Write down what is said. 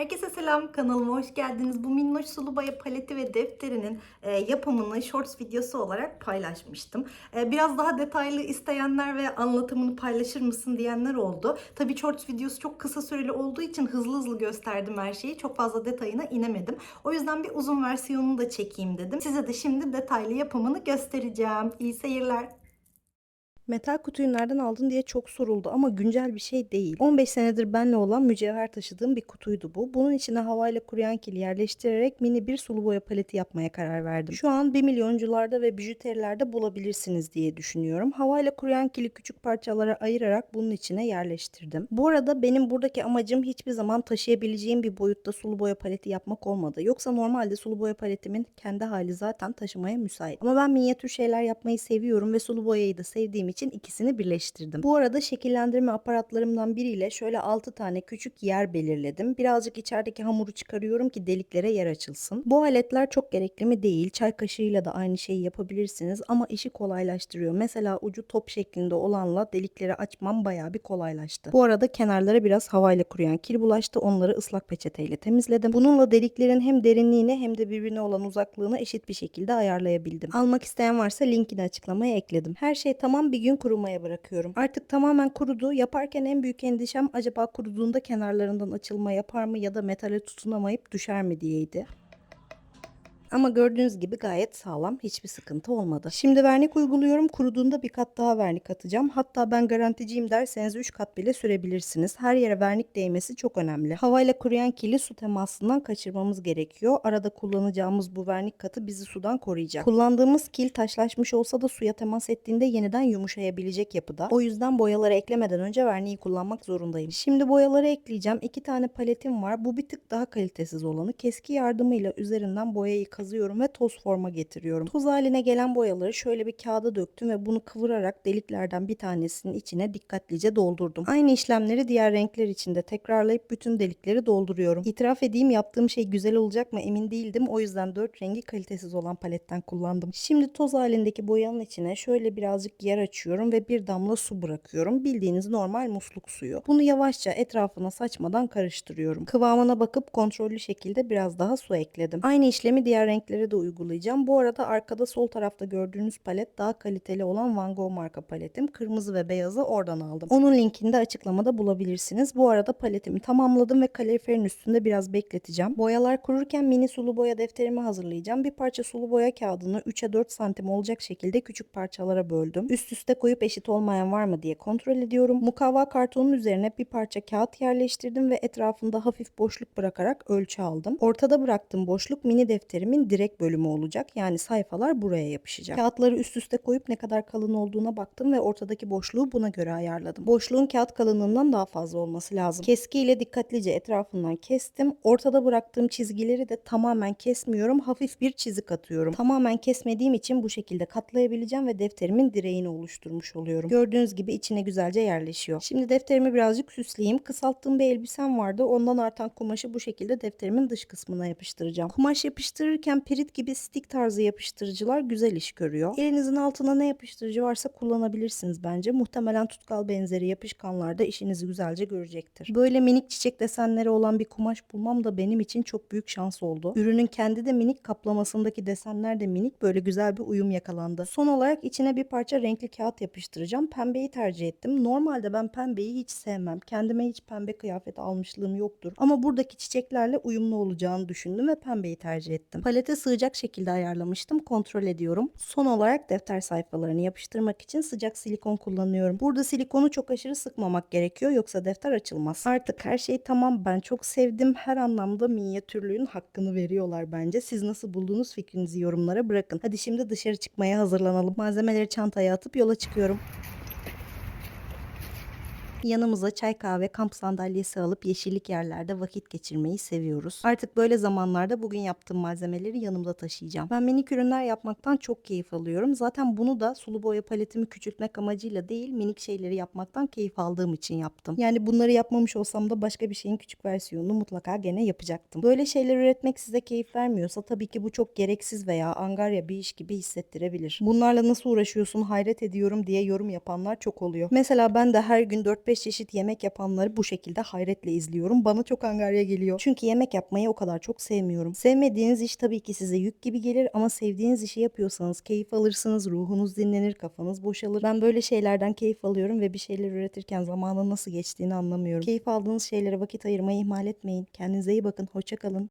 Herkese selam kanalıma hoş geldiniz. Bu minnoş sulu boya paleti ve defterinin e, yapımını shorts videosu olarak paylaşmıştım. E, biraz daha detaylı isteyenler ve anlatımını paylaşır mısın diyenler oldu. Tabii shorts videosu çok kısa süreli olduğu için hızlı hızlı gösterdim her şeyi. Çok fazla detayına inemedim. O yüzden bir uzun versiyonunu da çekeyim dedim. Size de şimdi detaylı yapımını göstereceğim. İyi seyirler. Metal kutuyu nereden aldın diye çok soruldu ama güncel bir şey değil. 15 senedir benle olan mücevher taşıdığım bir kutuydu bu. Bunun içine havayla kuruyan kili yerleştirerek mini bir sulu boya paleti yapmaya karar verdim. Şu an 1 milyoncularda ve bijuterilerde bulabilirsiniz diye düşünüyorum. Havayla kuruyan kili küçük parçalara ayırarak bunun içine yerleştirdim. Bu arada benim buradaki amacım hiçbir zaman taşıyabileceğim bir boyutta sulu boya paleti yapmak olmadı. Yoksa normalde sulu boya paletimin kendi hali zaten taşımaya müsait. Ama ben minyatür şeyler yapmayı seviyorum ve sulu boyayı da sevdiğim için ikisini birleştirdim. Bu arada şekillendirme aparatlarımdan biriyle şöyle 6 tane küçük yer belirledim. Birazcık içerideki hamuru çıkarıyorum ki deliklere yer açılsın. Bu aletler çok gerekli mi değil. Çay kaşığıyla da aynı şeyi yapabilirsiniz ama işi kolaylaştırıyor. Mesela ucu top şeklinde olanla delikleri açmam bayağı bir kolaylaştı. Bu arada kenarlara biraz havayla kuruyan kil bulaştı. Onları ıslak peçeteyle temizledim. Bununla deliklerin hem derinliğini hem de birbirine olan uzaklığını eşit bir şekilde ayarlayabildim. Almak isteyen varsa linkini açıklamaya ekledim. Her şey tamam bir gün kurumaya bırakıyorum. Artık tamamen kurudu. Yaparken en büyük endişem acaba kuruduğunda kenarlarından açılma yapar mı ya da metale tutunamayıp düşer mi diyeydi. Ama gördüğünüz gibi gayet sağlam. Hiçbir sıkıntı olmadı. Şimdi vernik uyguluyorum. Kuruduğunda bir kat daha vernik atacağım. Hatta ben garanticiyim derseniz 3 kat bile sürebilirsiniz. Her yere vernik değmesi çok önemli. Havayla kuruyan kili su temasından kaçırmamız gerekiyor. Arada kullanacağımız bu vernik katı bizi sudan koruyacak. Kullandığımız kil taşlaşmış olsa da suya temas ettiğinde yeniden yumuşayabilecek yapıda. O yüzden boyaları eklemeden önce verniği kullanmak zorundayım. Şimdi boyaları ekleyeceğim. İki tane paletim var. Bu bir tık daha kalitesiz olanı. Keski yardımıyla üzerinden boyayı kazıyorum ve toz forma getiriyorum. Toz haline gelen boyaları şöyle bir kağıda döktüm ve bunu kıvırarak deliklerden bir tanesinin içine dikkatlice doldurdum. Aynı işlemleri diğer renkler için de tekrarlayıp bütün delikleri dolduruyorum. İtiraf edeyim yaptığım şey güzel olacak mı emin değildim. O yüzden dört rengi kalitesiz olan paletten kullandım. Şimdi toz halindeki boyanın içine şöyle birazcık yer açıyorum ve bir damla su bırakıyorum. Bildiğiniz normal musluk suyu. Bunu yavaşça etrafına saçmadan karıştırıyorum. Kıvamına bakıp kontrollü şekilde biraz daha su ekledim. Aynı işlemi diğer renklere de uygulayacağım. Bu arada arkada sol tarafta gördüğünüz palet daha kaliteli olan Van Gogh marka paletim. Kırmızı ve beyazı oradan aldım. Onun linkini de açıklamada bulabilirsiniz. Bu arada paletimi tamamladım ve kaloriferin üstünde biraz bekleteceğim. Boyalar kururken mini sulu boya defterimi hazırlayacağım. Bir parça sulu boya kağıdını 3'e 4 santim olacak şekilde küçük parçalara böldüm. Üst üste koyup eşit olmayan var mı diye kontrol ediyorum. Mukavva kartonun üzerine bir parça kağıt yerleştirdim ve etrafında hafif boşluk bırakarak ölçü aldım. Ortada bıraktığım boşluk mini defterimin direkt bölümü olacak. Yani sayfalar buraya yapışacak. Kağıtları üst üste koyup ne kadar kalın olduğuna baktım ve ortadaki boşluğu buna göre ayarladım. Boşluğun kağıt kalınlığından daha fazla olması lazım. Keskiyle dikkatlice etrafından kestim. Ortada bıraktığım çizgileri de tamamen kesmiyorum. Hafif bir çizik atıyorum. Tamamen kesmediğim için bu şekilde katlayabileceğim ve defterimin direğini oluşturmuş oluyorum. Gördüğünüz gibi içine güzelce yerleşiyor. Şimdi defterimi birazcık süsleyeyim. Kısalttığım bir elbisem vardı. Ondan artan kumaşı bu şekilde defterimin dış kısmına yapıştıracağım. Kumaş yapıştırırken pirit gibi stik tarzı yapıştırıcılar güzel iş görüyor. Elinizin altına ne yapıştırıcı varsa kullanabilirsiniz bence. Muhtemelen tutkal benzeri yapışkanlarda işinizi güzelce görecektir. Böyle minik çiçek desenleri olan bir kumaş bulmam da benim için çok büyük şans oldu. Ürünün kendi de minik kaplamasındaki desenler de minik böyle güzel bir uyum yakalandı. Son olarak içine bir parça renkli kağıt yapıştıracağım. Pembeyi tercih ettim. Normalde ben pembeyi hiç sevmem. Kendime hiç pembe kıyafet almışlığım yoktur. Ama buradaki çiçeklerle uyumlu olacağını düşündüm ve pembeyi tercih ettim. Palete sığacak şekilde ayarlamıştım. Kontrol ediyorum. Son olarak defter sayfalarını yapıştırmak için sıcak silikon kullanıyorum. Burada silikonu çok aşırı sıkmamak gerekiyor yoksa defter açılmaz. Artık her şey tamam. Ben çok sevdim. Her anlamda minyatürlüğün hakkını veriyorlar bence. Siz nasıl buldunuz fikrinizi yorumlara bırakın. Hadi şimdi dışarı çıkmaya hazırlanalım. Malzemeleri çantaya atıp yola çıkıyorum. Yanımıza çay kahve kamp sandalyesi alıp yeşillik yerlerde vakit geçirmeyi seviyoruz. Artık böyle zamanlarda bugün yaptığım malzemeleri yanımda taşıyacağım. Ben minik ürünler yapmaktan çok keyif alıyorum. Zaten bunu da sulu boya paletimi küçültmek amacıyla değil minik şeyleri yapmaktan keyif aldığım için yaptım. Yani bunları yapmamış olsam da başka bir şeyin küçük versiyonunu mutlaka gene yapacaktım. Böyle şeyler üretmek size keyif vermiyorsa tabii ki bu çok gereksiz veya angarya bir iş gibi hissettirebilir. Bunlarla nasıl uğraşıyorsun hayret ediyorum diye yorum yapanlar çok oluyor. Mesela ben de her gün 4-5 4-5 çeşit yemek yapanları bu şekilde hayretle izliyorum. Bana çok angarya geliyor. Çünkü yemek yapmayı o kadar çok sevmiyorum. Sevmediğiniz iş tabii ki size yük gibi gelir ama sevdiğiniz işi yapıyorsanız keyif alırsınız, ruhunuz dinlenir, kafanız boşalır. Ben böyle şeylerden keyif alıyorum ve bir şeyler üretirken zamanın nasıl geçtiğini anlamıyorum. Keyif aldığınız şeylere vakit ayırmayı ihmal etmeyin. Kendinize iyi bakın. Hoşça kalın.